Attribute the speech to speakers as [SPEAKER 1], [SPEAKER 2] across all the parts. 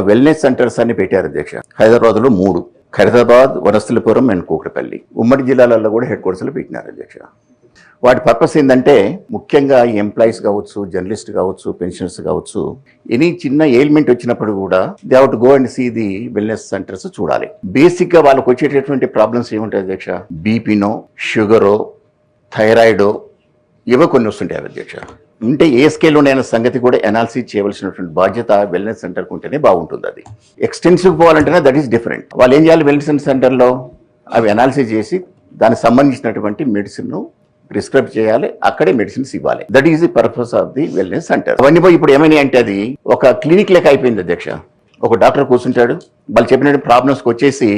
[SPEAKER 1] Wellness centres అని పెట్టారు అధ్యక్ష. హైదరాబాద్లో మూడు. ఖైదరాబాద్ వనస్థలపురం అండ్ కూకటపల్లి. ఉమ్మడి జిల్లాలలో కూడా హెడ్ క్వార్టర్స్లో పెట్టినారు అధ్యక్ష. వాటి పర్పస్ ఏంటంటే ముఖ్యంగా ఎంప్లాయీస్ కావచ్చు జర్నలిస్ట్ కావచ్చు పెన్షనర్స్ కావచ్చు ఎనీ చిన్న ఎయిల్మెంట్ వచ్చినప్పుడు కూడా they out go and see the wellness centres చూడాలి. బేసిక్గా వాళ్ళకి వచ్చేటటువంటి ప్రాబ్లమ్స్ ఏముంటాయి అధ్యక్ష? బీపీనో షుగరో థైరాయిడో ఇవో కొన్ని వస్తుంటాయి అధ్యక్ష. ఉంటే ఏ స్కేల్ ఉన్న సంగతి కూడా అనాలిసిస్ చేయవలసినటువంటి బాధ్యత వెల్నెస్ సెంటర్కి ఉంటేనే బాగుంటుంది అది. ఎక్స్టెన్సివ్ పోవాలంటేనే దట్ ఈస్ డిఫరెంట్ వాళ్ళు ఏం చేయాలి వెల్నెస్ సెంటర్లో అవి అనాలిసిస్ చేసి దానికి సంబంధించినటువంటి మెడిసిన్ ప్రిస్క్రైబ్ చేయాలి అక్కడే మెడిసిన్స్ ఇవ్వాలి. That is the purpose of the wellness centre అవన్నీ పోయి ఇప్పుడు ఏమైనా అంటే అది ఒక క్లినిక్ లెక్క అయిపోయింది అధ్యక్ష. ఒక డాక్టర్ కూర్చుంటాడు వాళ్ళు చెప్పినట్టు ప్రాబ్లమ్స్కి వచ్చేసి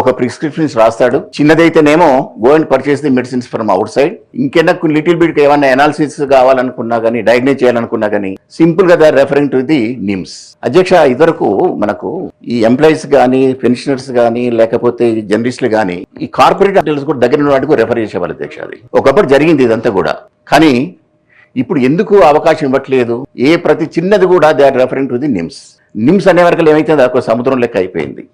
[SPEAKER 1] ఒక ప్రిస్క్రిప్షన్స్ రాస్తాడు. చిన్నదైతేనేమో go and purchase the medicines from outside ఇంకేనా లిటిల్ బిట్ ఏమైనా అనాలిసిస్ కావాలనుకున్నా కానీ డయాగ్నోస్ చేయాలనుకున్నా కానీ సింపుల్గా రెఫరింగ్ టు ది నిమ్స్ అధ్యక్ష ఇదివరకు మనకు ఈ ఎంప్లాయీస్ కానీ పెన్షనర్స్ కానీ లేకపోతే జర్నలిస్టులు కానీ ఈ కార్పొరేట్ హాస్పిటల్స్ కూడా దగ్గర ఉన్న వాటికి రెఫర్ చేసేవాళ్ళు అధ్యక్ష అది. ఒకప్పుడు జరిగింది ఇదంతా కూడా. కానీ ఇప్పుడు ఎందుకు అవకాశం ఇవ్వట్లేదు? ఏ ప్రతి చిన్నది కూడా they are referring to the NIMS NIMS అనే వరకు ఏమైతే సముద్రం లెక్క అయిపోయింది.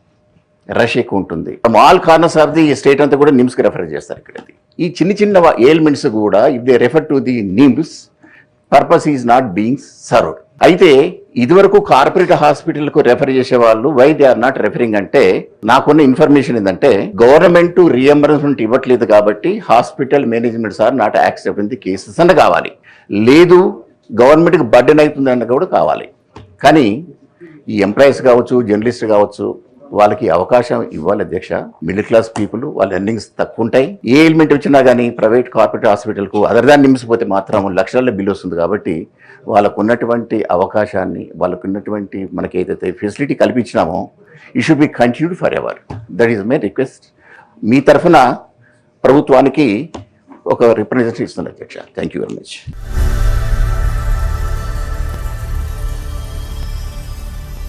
[SPEAKER 1] రష్ ఎక్కువ ఉంటుంది. All corners of the state అంతా కూడా నిమ్స్కి రెఫర్ చేస్తారు ఇక్కడ ఈ చిన్న చిన్న ఎయిల్మెంట్స్ కూడా if they refer to the NIMS purpose is not being served అయితే ఇదివరకు కార్పొరేట్ హాస్పిటల్కు రెఫర్ చేసే వాళ్ళు why they are not referring అంటే నాకున్న ఇన్ఫర్మేషన్ ఏంటంటే గవర్నమెంట్ రియంబర్స్మెంట్ ఇవ్వట్లేదు కాబట్టి hospital managements are not accept the cases అన్న కావాలి. లేదు గవర్నమెంట్కి బర్డెన్ అవుతుంది అన్న కూడా కావాలి. కానీ ఈ ఎంప్లాయీస్ కావచ్చు జర్నలిస్ట్ కావచ్చు వాళ్ళకి అవకాశం ఇవ్వాలి అధ్యక్ష. మిడిల్ క్లాస్ పీపుల్ వాళ్ళ ఎర్నింగ్స్ తక్కువ ఉంటాయి ఏ ఎలిమెంట్ వచ్చినా కానీ ప్రైవేట్ కార్పొరేట్ హాస్పిటల్కు అదర్ దాన్ని నిమిసిపోతే మాత్రం లక్షల బిల్ వస్తుంది కాబట్టి వాళ్ళకు ఉన్నటువంటి అవకాశాన్ని వాళ్ళకు ఉన్నటువంటి మనకి ఏదైతే ఫెసిలిటీ కల్పించినామో ఈ should be continued forever that is my request మీ తరఫున ప్రభుత్వానికి ఒక రిప్రజెంటేషన్ ఇస్తుంది అధ్యక్ష. Thank you very much